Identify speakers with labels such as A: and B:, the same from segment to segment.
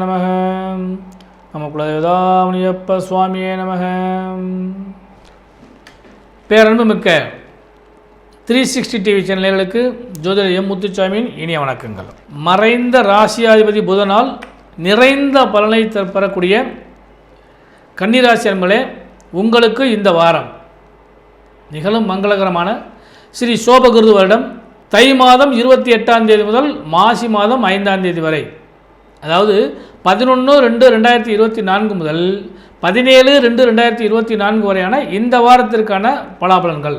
A: நம நம குலதேவதாமுனியப்ப சுவாமியே நமக. பேரன்பு மிக்க த்ரீ சிக்ஸ்டி டிவி சேனல்களுக்கு ஜோதிடர் எம் முத்துச்சாமியின் இனிய வணக்கங்கள். மறைந்த ராசியாதிபதி புதனால் நிறைந்த பலனை பெறக்கூடிய கன்னிராசி அன்பர்களே உங்களுக்கு இந்த வாரம் நிகழும் மங்களகரமான ஸ்ரீ சோபகிருது வருடம் தை மாதம் இருபத்தி எட்டாம் தேதி முதல் மாசி மாதம் ஐந்தாம் தேதி வரை அதாவது பதினொன்று ரெண்டு ரெண்டாயிரத்தி இருபத்தி நான்கு முதல் பதினேழு ரெண்டு ரெண்டாயிரத்தி இருபத்தி நான்கு வரையான இந்த வாரத்திற்கான பலாபலன்கள்.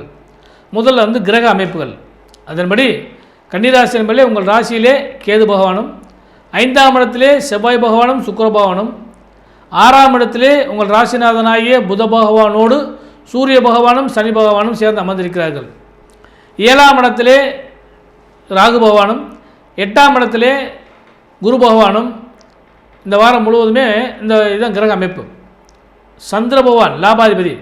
A: முதல்ல வந்து கிரக அமைப்புகள். அதன்படி கன்னிராசி என்பதிலே உங்கள் ராசியிலே கேது பகவானும் ஐந்தாம் இடத்திலே செவ்வாய் பகவானும் சுக்கர பகவானும் ஆறாம் இடத்திலே உங்கள் ராசிநாதனாகிய புத பகவானோடு சூரிய பகவானும் சனி பகவானும் சேர்ந்து அமர்ந்திருக்கிறார்கள். ஏழாம் இடத்திலே ராகு பகவானும் எட்டாம் இடத்திலே குரு பகவானும் இந்த வாரம் முழுவதுமே இந்த இதுதான் கிரக அமைப்பு. சந்திர பகவான் லாபாதிபதி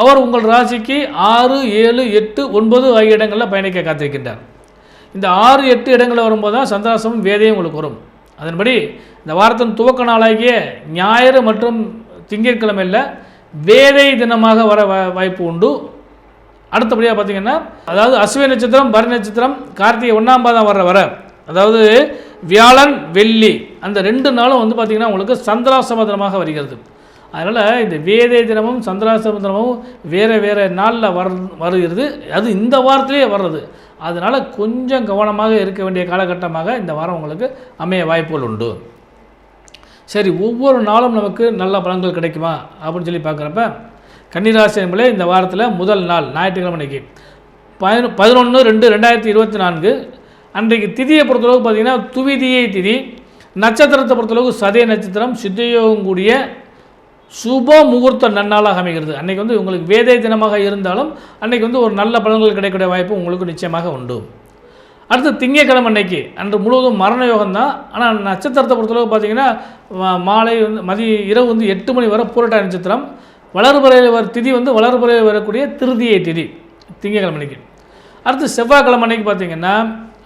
A: அவர் உங்கள் ராசிக்கு ஆறு ஏழு எட்டு ஒன்பது ஆகிய இடங்களில் பயணிக்க காத்திருக்கின்றார். இந்த ஆறு எட்டு இடங்களில் வரும்போது தான் சந்திராசமும் வேதையும் உங்களுக்கு வரும். அதன்படி இந்த வாரத்தின் துவக்க நாளாகிய ஞாயிறு மற்றும் திங்கட்கிழமையில் வேதை தினமாக வர வாய்ப்பு உண்டு. அடுத்தபடியாக பார்த்தீங்கன்னா அதாவது அஸ்வினி நட்சத்திரம் பரணி நட்சத்திரம் கார்த்திகை ஒன்றாம் பாதம் வர வர அதாவது வியாழன் வெள்ளி அந்த ரெண்டு நாளும் வந்து பார்த்திங்கன்னா உங்களுக்கு சந்திராசம தினமாக வருகிறது. அதனால் இந்த வேதை தினமும் சந்திராசம தினமும் வேறு வேறு நாளில் வர வருகிறது. அது இந்த வாரத்திலேயே வர்றது. அதனால் கொஞ்சம் கவனமாக இருக்க வேண்டிய காலகட்டமாக இந்த வாரம் உங்களுக்கு அமைய வாய்ப்புகள் உண்டு. சரி ஒவ்வொரு நாளும் நமக்கு நல்ல பலன்கள் கிடைக்குமா? அப்படின்னு சொல்லி பார்க்குறப்ப கன்னிராசி என்பதே இந்த வாரத்தில் முதல் நாள் ஞாயிற்றுக்கிழமை அன்னைக்கு. பதினொன்று ரெண்டு ரெண்டாயிரத்தி இருபத்தி நான்கு அன்றைக்கு திதியை பொறுத்தளவுக்கு பார்த்தீங்கன்னா துவிதியை திதி நட்சத்திரத்தை பொறுத்தளவுக்கு சதய நட்சத்திரம் சித்தயோகம் கூடிய சுப முகூர்த்த நன்னாளாக அமைகிறது. அன்றைக்கி வந்து உங்களுக்கு வேதை தினமாக இருந்தாலும் அன்றைக்கி வந்து ஒரு நல்ல பலன்கள் கிடைக்கக்கூடிய வாய்ப்பு உங்களுக்கு நிச்சயமாக உண்டு. அடுத்து திங்கக்கிழமை அன்னைக்கு அன்று முழுவதும் மரண யோகம் தான் ஆனால் நட்சத்திரத்தை பொறுத்தளவு பார்த்தீங்கன்னா மாலை வந்து மதிய இரவு வந்து எட்டு மணி வரை பூரட்டாய் நட்சத்திரம். வளர்புறையில் வர திதி வந்து வளர்புறையில் வரக்கூடிய திருதியை திதி திங்கக்கிழமை அன்னைக்கு. அடுத்து செவ்வாய்க்கிழமை அன்னைக்கு பார்த்தீங்கன்னா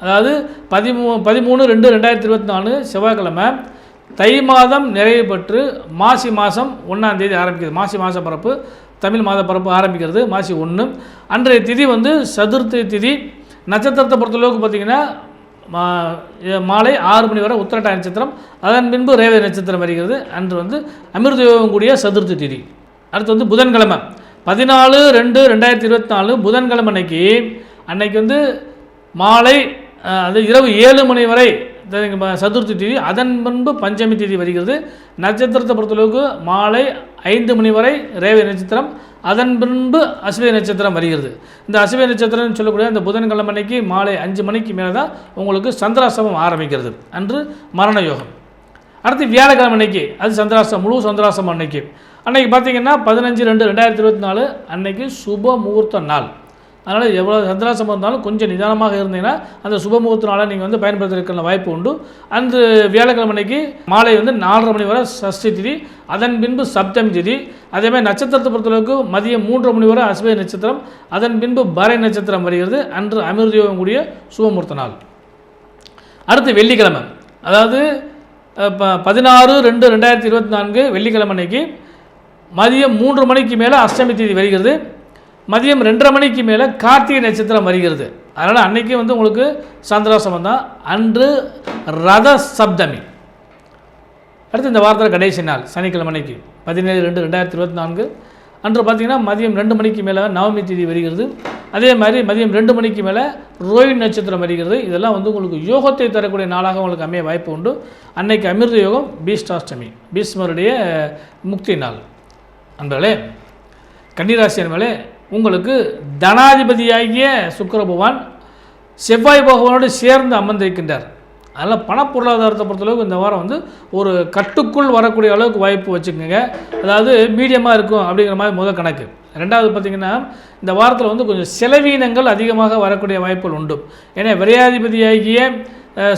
A: அதாவது பதிமூ பதிமூணு ரெண்டு ரெண்டாயிரத்தி இருபத்தி நாலு செவ்வாய்க்கிழமை தை மாதம் நிறைவு பெற்று மாசி மாதம் ஒன்றாம் தேதி ஆரம்பிக்கிறது. மாசி மாத பரப்பு தமிழ் மாத பரப்பு ஆரம்பிக்கிறது மாசி ஒன்று அன்றைய திதி வந்து சதுர்த்தி திதி. நட்சத்திரத்தை பொறுத்தளவுக்கு பார்த்தீங்கன்னா மா- மாலை ஆறு மணி வரை உத்திரட்டாதி நட்சத்திரம் அதன் பின்பு ரேவதி நட்சத்திரம் வருகிறது. அன்று வந்து அமிர்த யோகம் கூடிய சதுர்த்தி திதி. அடுத்து வந்து புதன்கிழமை. பதினாலு ரெண்டு ரெண்டாயிரத்தி இருபத்தி நாலு புதன்கிழமை அன்னைக்கு அன்னைக்கு வந்து மாலை அது இரவு ஏழு மணி வரை சதுர்த்தி திதி அதன் பின்பு பஞ்சமி திதி வருகிறது. நட்சத்திரத்தை பொறுத்தளவுக்கு மாலை ஐந்து மணி வரை ரேவை நட்சத்திரம் அதன் பின்பு அசுவை நட்சத்திரம் வருகிறது. இந்த அசுவை நட்சத்திரம்னு சொல்லக்கூடிய அந்த புதன்கிழமை அன்னைக்கு மாலை அஞ்சு மணிக்கு மேலே தான் உங்களுக்கு சந்திராசிரமம் ஆரம்பிக்கிறது. அன்று மரண யோகம். அடுத்து வியாழக்கிழமை அன்னைக்கு அது சந்திராசம் முழு சந்திராசம் அன்னைக்கு. அன்னைக்கு பார்த்தீங்கன்னா பதினஞ்சு ரெண்டு ரெண்டாயிரத்தி இருபத்தி நாலு அன்னைக்கு சுப முகூர்த்த நாள். அதனால் எவ்வளோ சந்திராசம் இருந்தாலும் கொஞ்சம் நிதானமாக இருந்தீங்கன்னா அந்த சுபமுகத்தினால் நீங்கள் வந்து பயன்படுத்துறதுக்கான வாய்ப்பு உண்டு. அந்த வியாழக்கிழமை அன்னைக்கு மாலை வந்து நாலரை மணி வரை சஷ்டி திதி அதன் பின்பு சப்தமி திதி அதேமாதிரி நட்சத்திரத்தை பொறுத்தளவுக்கு மதியம் மூன்று மணி வரை அஸ்வதி நட்சத்திரம் அதன் பின்பு பறை நட்சத்திரம் வருகிறது. அன்று அமிர்தயோகம் கூடிய சுபமுகூர்த்த நாள். அடுத்து வெள்ளிக்கிழமை. அதாவது ப- பதினாறு ரெண்டு ரெண்டாயிரத்தி இருபத்தி நான்கு வெள்ளிக்கிழமை அன்னைக்கு மதியம் மூன்று மணிக்கு மேலே அஷ்டமி தேதி வருகிறது. மதியம் ரெண்டரை மணிக்கு மேலே கார்த்திகை நட்சத்திரம் வருகிறது. அதனால் அன்னைக்கு வந்து உங்களுக்கு சந்திராசமம் தான். அன்று ரத சப்தமி. அடுத்து இந்த வாரத்தில் கடைசி நாள் சனிக்கிழமை அன்னைக்கு. பதினேழு ரெண்டு ரெண்டாயிரத்தி இருபத்தி நான்கு. அன்று பார்த்திங்கன்னா மதியம் ரெண்டு மணிக்கு மேலே நவமி தேதி வருகிறது. அதே மாதிரி மதியம் ரெண்டு மணிக்கு மேலே ரோஹிணி நட்சத்திரம் வருகிறது. இதெல்லாம் வந்து உங்களுக்கு யோகத்தை தரக்கூடிய நாளாக உங்களுக்கு அமைய வாய்ப்பு உண்டு. அன்னைக்கு அமிர்த யோகம் பீஷ்டாஷ்டமி. பீஷ்மருடைய முக்தி நாள். அன்பர்களே கன்னிராசி அன்பர்களே உங்களுக்கு தனாதிபதியாகிய சுக்கர பகவான் செவ்வாய் பகவானோடு சேர்ந்து அமர்ந்திருக்கின்றார். அதனால் பணப்பொருளாதாரத்தை பொறுத்தளவுக்கு இந்த வாரம் வந்து ஒரு கட்டுக்குள் வரக்கூடிய அளவுக்கு வாய்ப்பு வச்சுக்கோங்க. அதாவது மீடியமாக இருக்கும் அப்படிங்கிற மாதிரி முதல் கணக்கு. ரெண்டாவது பார்த்திங்கன்னா இந்த வாரத்தில் வந்து கொஞ்சம் செலவீனங்கள் அதிகமாக வரக்கூடிய வாய்ப்புகள் உண்டு. ஏன்னா விரையாதிபதியாகிய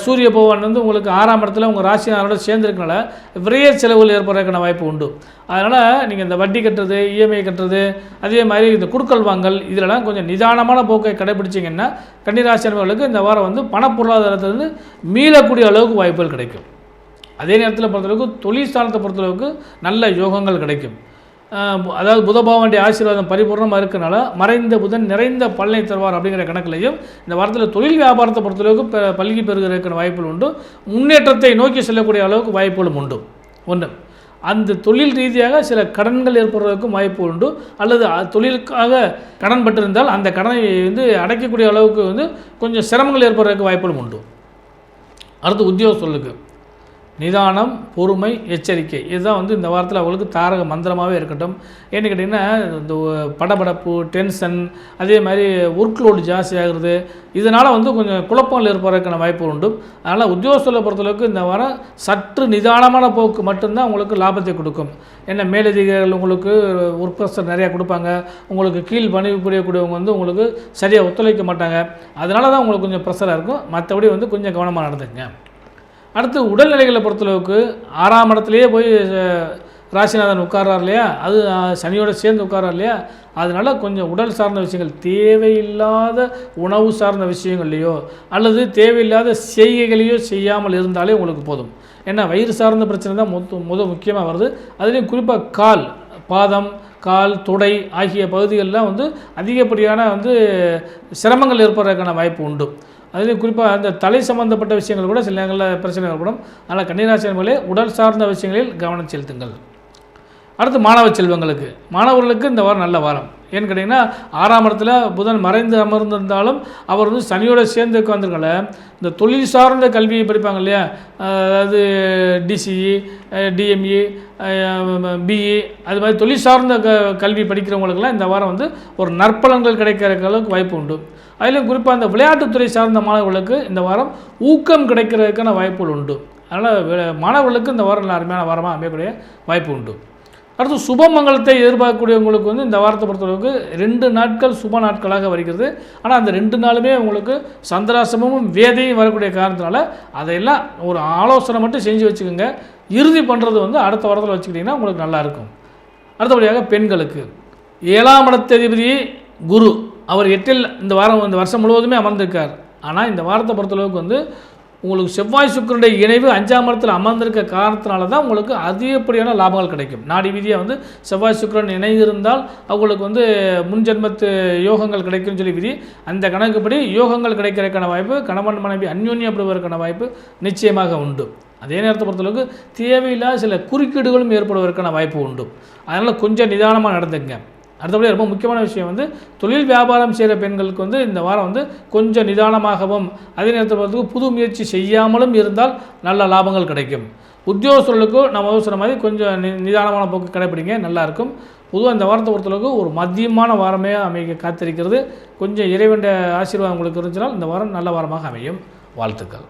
A: சூரிய பகவான் வந்து உங்களுக்கு ஆறாம் இடத்துல உங்கள் ராசினாரோட சேர்ந்துருக்கனால விரைய செலவுகள் ஏற்படுறதுக்கான வாய்ப்பு உண்டு. அதனால் நீங்கள் இந்த வட்டி கட்டுறது இஎம்ஐ கட்டுறது அதே மாதிரி இந்த குடுக்கல் வாங்கல் இதிலலாம் கொஞ்சம் நிதானமான போக்கை கடைபிடிச்சிங்கன்னா கன்னிராசி அன்பர்களுக்கு இந்த வாரம் வந்து பண பொருளாதாரத்திலிருந்து மீளக்கூடிய அளவுக்கு வாய்ப்புகள் கிடைக்கும். அதே நேரத்தில் பொறுத்தளவுக்கு தொழில் ஸ்தானத்தை பொறுத்தளவுக்கு நல்ல யோகங்கள் கிடைக்கும். அதாவது புதபாவனுடைய ஆசீர்வாதம் பரிபூர்ணமாக இருக்கனால மறைந்த புதன் நிறைந்த பலனை தருவார் அப்படிங்கிற கணக்கிலையும் இந்த வாரத்தில் தொழில் வியாபாரத்தை பொறுத்தளவுக்கு பல்கி பெறுகிறதுக்கான வாய்ப்புகள் உண்டு. முன்னேற்றத்தை நோக்கி செல்லக்கூடிய அளவுக்கு வாய்ப்புகளும் உண்டு. ஒன்று அந்த தொழில் ரீதியாக சில கடன்கள் ஏற்படுவதற்கும் வாய்ப்பு உண்டு. அல்லது தொழிலுக்காக கடன் பட்டிருந்தால் அந்த கடனை வந்து அடைக்கக்கூடிய அளவுக்கு வந்து கொஞ்சம் சிரமங்கள் ஏற்படுறதுக்கு வாய்ப்புகளும் உண்டு. அடுத்து உத்தியோகஸ்தர்களுக்கு நிதானம் பொறுமை எச்சரிக்கை. இதுதான் வந்து இந்த வாரத்தில் அவங்களுக்கு தாரக மந்திரமாகவே இருக்கட்டும். ஏன்னு கேட்டிங்கன்னா இந்த படபடப்பு டென்ஷன் அதே மாதிரி ஒர்க் லோடு ஜாஸ்தி இதனால் வந்து கொஞ்சம் குழப்பங்கள் ஏற்படுறதுக்கான வாய்ப்பு உண்டு. அதனால் உத்தியோகத்தில் பொறுத்தளவுக்கு இந்த வாரம் சற்று நிதானமான போக்கு மட்டும்தான் உங்களுக்கு லாபத்தை கொடுக்கும். ஏன்னா மேலதிகாரிகள் உங்களுக்கு ஒர்க் ப்ரெஷர் நிறையா கொடுப்பாங்க. உங்களுக்கு கீழ் பணி புரியக்கூடியவங்க வந்து உங்களுக்கு சரியாக ஒத்துழைக்க மாட்டாங்க. அதனால தான் உங்களுக்கு கொஞ்சம் ப்ரெஷராக இருக்கும். மற்றபடி வந்து கொஞ்சம் கவனமாக நடந்துங்க அடுத்து உடல்நிலைகளை பொறுத்தளவுக்கு ஆறாம் இடத்துலையே போய் ராசிநாதன் உட்கார்றார் இல்லையா? அது சனியோட சேர்ந்து உட்கார்றார் இல்லையா? அதனால் கொஞ்சம் உடல் சார்ந்த விஷயங்கள் தேவையில்லாத உணவு சார்ந்த விஷயங்கள்லையோ அல்லது தேவையில்லாத செய்கைகளையோ செய்யாமல் இருந்தாலே உங்களுக்கு போதும். ஏன்னா வயிறு சார்ந்த பிரச்சனை தான் மொத்த முத முக்கியமாக வருது. அதுலேயும் குறிப்பாக கால் பாதம் கால் தொடை ஆகிய பகுதிகளெலாம் வந்து அதிகப்படியான வந்து சிரமங்கள் ஏற்படுறதுக்கான வாய்ப்பு உண்டு. அதுலேயும் குறிப்பாக அந்த தலை சம்பந்தப்பட்ட விஷயங்கள் கூட சில நேரங்களில் பிரச்சனை ஏற்படும். அதனால் கன்னிராசி உடல் சார்ந்த விஷயங்களில் கவனம் செலுத்துங்கள். அடுத்து மாணவ செல்வங்களுக்கு. மாணவர்களுக்கு இந்த வாரம் நல்ல வாரம். ஏன்னு கேட்டிங்கன்னா ஆறாம் இடத்துல புதன் மறைந்து அமர்ந்திருந்தாலும் அவர் வந்து சனியோட சேர்ந்து உட்காந்துருக்கல இந்த தொழில் சார்ந்த கல்வியை படிப்பாங்க இல்லையா? அதாவது டிசிஇ டிஎம்இ பிஇ அது மாதிரி தொழில் சார்ந்த க கல்வி படிக்கிறவங்களுக்கெல்லாம் இந்த வாரம் வந்து ஒரு நற்பலன்கள் கிடைக்கிற அளவுக்கு வாய்ப்பு உண்டு. அதிலும் குறிப்பாக அந்த விளையாட்டுத்துறை சார்ந்த மாணவர்களுக்கு இந்த வாரம் ஊக்கம் கிடைக்கிறதுக்கான வாய்ப்புகள் உண்டு. அதனால் மாணவர்களுக்கு இந்த வாரம் அருமையான வாரமாக அமையக்கூடிய வாய்ப்பு உண்டு. அடுத்து சுபமங்கலத்தை எதிர்பார்க்கக்கூடியவங்களுக்கு வந்து இந்த வாரத்தை பொறுத்தளவுக்கு ரெண்டு நாட்கள் சுப நாட்களாக வருகிறது. ஆனால் அந்த ரெண்டு நாளுமே உங்களுக்கு சந்திராசமும் வேதையும் வரக்கூடிய காரணத்தினால அதையெல்லாம் ஒரு ஆலோசனை மட்டும் செஞ்சு வச்சுக்கோங்க. இறுதி பண்ணுறது வந்து அடுத்த வாரத்தில் வச்சுக்கிட்டிங்கன்னா உங்களுக்கு நல்லாயிருக்கும் அடுத்தபடியாக பெண்களுக்கு ஏழாம் இடத்ததிபதி குரு. அவர் எட்டில் இந்த வாரம் இந்த வருஷம் முழுவதுமே அமர்ந்திருக்கார். ஆனால் இந்த வாரத்தை பொறுத்தளவுக்கு வந்து உங்களுக்கு செவ்வாய் சுக்கரனுடைய இணைவு அஞ்சாம் இடத்தில் அமர்ந்திருக்க காரணத்தினால தான் உங்களுக்கு அதிகப்படியான லாபங்கள் கிடைக்கும். நாடி விதியாக வந்து செவ்வாய் சுக்கிரன் இணைந்திருந்தால் அவங்களுக்கு வந்து முன்ஜென்மத்து யோகங்கள் கிடைக்கும்னு சொல்லி விதி அந்த கணக்குப்படி யோகங்கள் கிடைக்கிறதுக்கான வாய்ப்பு கணவன் மனைவி அந்யோன்யப்படுவதற்கான வாய்ப்பு நிச்சயமாக உண்டு. அதே நேரத்தை பொறுத்தளவுக்கு தேவையில்லாத சில குறுக்கீடுகளும் ஏற்படுவதற்கான வாய்ப்பு உண்டு. அதனால் கொஞ்சம் நிதானமாக நடந்துங்க அடுத்தபடி ரொம்ப முக்கியமான விஷயம் வந்து தொழில் வியாபாரம் செய்கிற பெண்களுக்கு வந்து இந்த வாரம் வந்து கொஞ்சம் நிதானமாகவும் அதே நேரத்தில் பார்த்து புது முயற்சி செய்யாமலும் இருந்தால் நல்ல லாபங்கள் கிடைக்கும். உத்தியோகஸ்தர்களுக்கும் நம்ம சொன்ன மாதிரி கொஞ்சம் நி நிதானமான போக்கு கடைப்பிடிங்க நல்லாயிருக்கும் பொதுவாக இந்த வாரத்தை பொறுத்தளவுக்கு ஒரு மதியமான வாரமே அமைக்க காத்திருக்கிறது. கொஞ்சம் இறைவண்ட ஆசீர்வாதம் உங்களுக்கு இருந்துச்சுனால் இந்த வாரம் நல்ல வாரமாக அமையும். வாழ்த்துக்கள்.